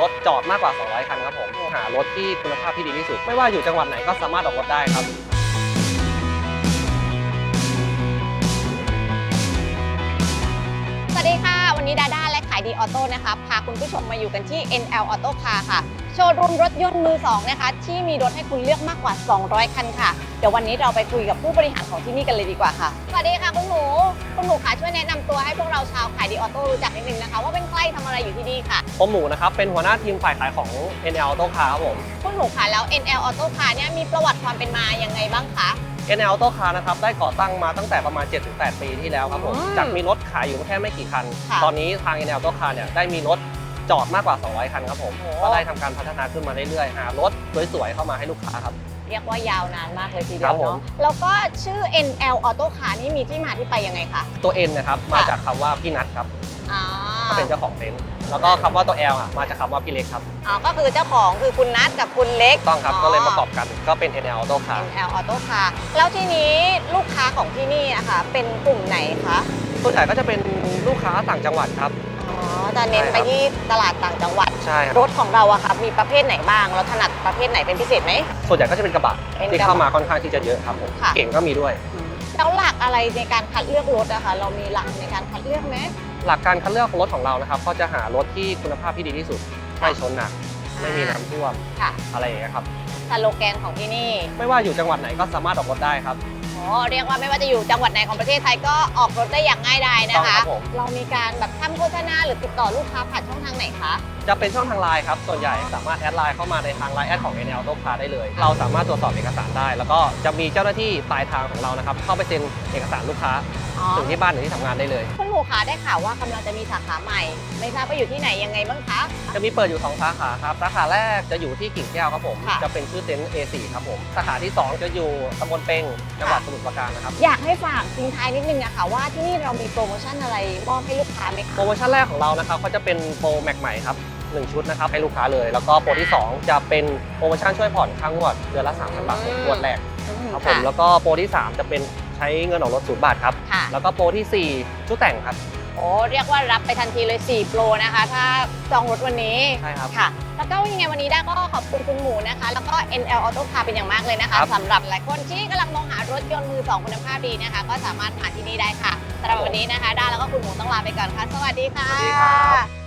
รถจอดมากกว่า 200 คันครับผมหารถที่คุณภาพที่ดีที่สุด ไม่ว่าอยู่จังหวัดไหนก็สามารถออกรถได้ครับสวัสดีค่ะ วันนี้ดาดาายดีออโต้นะคะพาคุณผู้ชมมาอยู่กันที่ NL Auto Car ค่ะ โชว์รูมรถยนต์มือ2นะคะ ที่มีรถให้คุณเลือกมากกว่า 200 คันค่ะ เดี๋ยววันนี้เราไปคุยกับผู้บริหารของที่นี่กันเลยดีกว่าค่ะสวัสดีค่ะคุณหมูคุณหมูคะช่วยแนะนำตัวให้พวกเราชาวขายดีออโต้รู้จักนิดนึงนะคะ ว่าเป็นใครทำอะไรอยู่ที่นี่ค่ะ ผมหมูนะครับ เป็นหัวหน้าทีมฝ่ายขายของ NL Auto Car ครับผม คุณหมูคะแล้ว NL Auto Car เนี่ยมีประวัติความเป็นมายังไงบ้างคะ NL Auto Car นะครับได้ก่อตั้งมาตั้งแต่ประมาณ 7-8 ปีที่แล้วครับผม อืมจากมีรถขายอยู่แค่ไม่กี่คัน ค่ะ ตอนนี้ทาง NL Auto Car เนี่ยได้มีรถจอดมากกว่า 200 คันครับผม โอ้ก็ได้ทำการพัฒนาขึ้นมาเรื่อยๆ หารถสวยๆ เข้ามาให้ลูกค้าครับ เรียกว่ายาวนานมากเลยทีเดีครัยวบผม เนาะแล้วก็ชื่อ NL Auto Car นี่มีที่มาที่ไปยังไงคะ ตัว N นะครับ มาจากคำว่าพี่นัทครับอ๋อก็เป็นเจ้าของเต็นท์ แล้วก็คำว่าตัว L อะมาจากคำว่าพี่เล็กครับอ๋อก็คือเจ้าของคือคุณนัทกับคุณเล็กต้องครับก็เลยประกอบกันก็เป็น NL Auto Car NL Auto Car แล้วทีนี้ลูกค้าของที่นี่อะค่ะเป็นกลุ่มไหนคะส่วนใหญ่ก็จะเป็นลูกค้าต่างจังหวัดครับ อ๋อจะเน้นใช่ครับไปที่ตลาดต่างจังหวัด ใช่ครับรถของเราอะค่ะมีประเภทไหนบ้างเราถนัดประเภทไหนเป็นพิเศษไหม ส่วนใหญ่ก็จะเป็นกระบะเป็นกระบะที่เข้ามาค่อนข้างที่จะเยอะครับผมค่ะ เก่งก็มีด้วย แล้วหลักอะไรในการคัดเลือกรถอะคะเรามีหลักในการคัดเลือกไหมหลักการคัดเลือกรถของเรานะครับก็จะหารถที่คุณภาพที่ดีที่สุดไม่ชนหนักไม่มีน้ำท่วมค่ะอะไรอย่างเงี้ยครับสโลแกนของที่นี่ ไม่ว่าอยู่จังหวัดไหนก็สามารถออกรถได้ครับ อ๋อเรียกว่าไม่ว่าจะอยู่จังหวัดไหนของประเทศไทยก็ออกรถได้อย่างง่ายดายนะต้องคะครับผม เรามีการแบบทำโฆษณาหรือติดต่อลูกค้าผ่านช่องทางไหนคะ จะเป็นช่องทางไลน์ครับ ส่วนใหญ่สามารถแอดไลน์เข้ามาในทางไลน์แอดของ NL Auto Car ได้เลย เราสามารถตรวจสอบเอกสารได้ แล้วก็จะมีเจ้าหน้าที่ปลายทางของเรานะครับ เข้าไปเซ็นเอกสารลูกค้าอ๋อถึงที่บ้านหรือที่ทำงานได้เลย คุณหมูคะได้ข่าวว่ากำลังจะมีสาขาใหม่ ไม่ทราบว่าอยู่ที่ไหนยังไงบ้างคะ จะมีเปิดอยู่ 2 สาขาครับ สาขาแรกจะอยู่ที่กิ่งแก้วครับผม ค่ะจะเป็นชื่อเต็นท์ A4 ครับผม สาขาที่ 2 จะอยู่ตำบลเปงจังหวัดสมุทรปราการนะครับ อยากให้ฝากทิ้งท้ายนิดนึงอะค่ะว่าที่นี่เรามีโปรโมชั่นอะไรมอบให้ลูกค้าไหมโปรคะโมชั่นแรกของเรานะครับก็จะเป็นโปรแม็กใหม่ครับหนึ่งชุดนะครับให้ลูกค้าเลย แล้วก็โปรที่ 2 จะเป็นโปรโมชั่นช่วยผ่อนค่างวดเดือนละ3,000บาทอืมงวดแรกอืมครับผมค่ะแล้วก็โปรที่ 3 จะเป็นใช้เงินออกรถศูนย์บาทครับ ค่ะ แล้วก็โปรทีสี่4 ชุดแต่งครับ โอ้เรียกว่ารับไปทันทีเลย 4 โปรนะคะ ถ้าจองรถวันนี้ใช่ครับค่ะ แล้วก็ยังไงวันนี้ได้ก็ขอบคุณคุณหมูนะคะ แล้วก็ NL Auto Car เป็นอย่างมากเลยนะคะครับสำหรับหลายคนที่กำลังมองหารถยนต์มือสองคุณภาพดีนะคะ ก็สามารถมาที่นี่ได้ค่ะสำหรับวันนี้นะคะด้าแล้วก็คุณหมูต้องลาไปก่อนค่ะ สวัสดีค่ะสวัสดีครับ